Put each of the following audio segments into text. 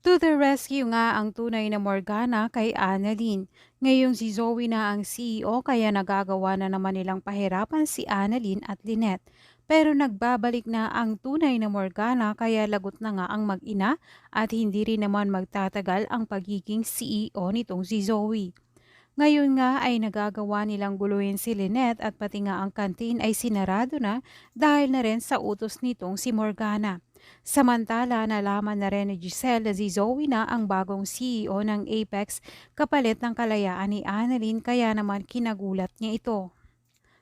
To the rescue nga ang tunay na Morgana kay Annalyn. Ngayong si Zoe na ang CEO kaya nagagawa na naman nilang pahirapan si Annalyn at Lynette. Pero nagbabalik na ang tunay na Morgana kaya lagot na nga ang mag-ina at hindi rin naman magtatagal ang pagiging CEO nitong si Zoe. Ngayon nga ay nagagawa nilang guluhin si Lynette at pati nga ang kantin ay sinarado na dahil na rin sa utos nitong si Morgana. Samantala, nalaman na rin ni Giselle na si Zoe na ang bagong CEO ng Apex kapalit ng kalayaan ni Annalyn kaya naman kinagulat niya ito.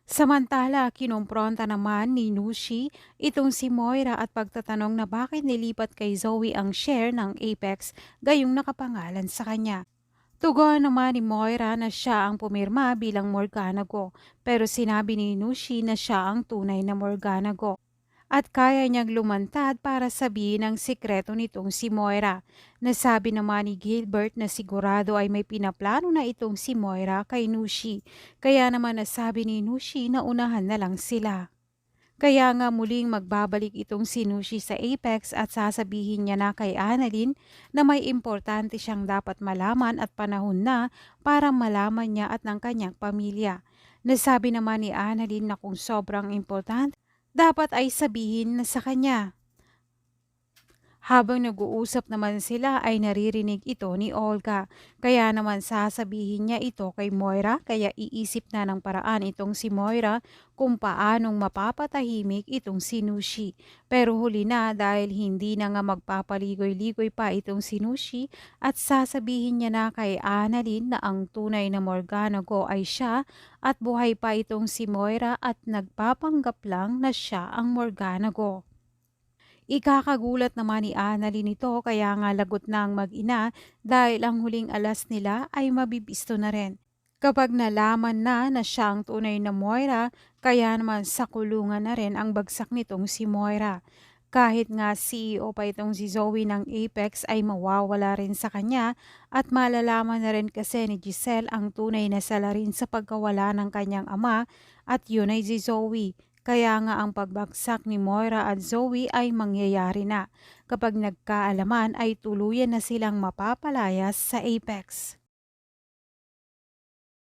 Samantala, kinumpronta naman ni Nushi itong si Moira at pagtatanong na bakit nilipat kay Zoe ang share ng Apex gayong nakapangalan sa kanya. Tugon naman ni Moira na siya ang pumirma bilang Morganago pero sinabi ni Nushi na siya ang tunay na Morganago at kaya niyang lumantad para sabihin ang sikreto nitong si Moira. Nasabi naman ni Gilbert na sigurado ay may pinaplano na itong si Moira kay Nushi. Kaya naman nasabi ni Nushi na unahan na lang sila. Kaya nga muling magbabalik itong si Nushi sa Apex at sasabihin niya na kay Annalyn na may importante siyang dapat malaman at panahon na para malaman niya at ng kanyang pamilya. Nasabi naman ni Annalyn na kung sobrang importante dapat ay sabihin na sa kanya. Habang nag-uusap naman sila ay naririnig ito ni Olga. Kaya naman sasabihin niya ito kay Moira kaya iisip na ng paraan itong si Moira kung paanong mapapatahimik itong si Nushi. Pero huli na dahil hindi na nga magpapaligoy-ligoy pa itong si Nushi at sasabihin niya na kay Annalyn na ang tunay na Morganago ay siya at buhay pa itong si Moira at nagpapanggap lang na siya ang Morganago. Ikakagulat naman ni Annalyn ito kaya nga lagot na ang mag-ina dahil ang huling alas nila ay mabibisto na rin. Kapag nalaman na na siya ang tunay na Moira, kaya naman sa kulungan na rin ang bagsak nitong si Moira. Kahit nga CEO pa itong si Zoe ng Apex ay mawawala rin sa kanya at malalaman na rin kasi ni Giselle ang tunay na salarin sa pagkawala ng kanyang ama at yun ay si Zoe. Kaya nga ang pagbagsak ni Moira at Zoe ay mangyayari na. Kapag nagkaalaman ay tuluyan na silang mapapalayas sa Apex.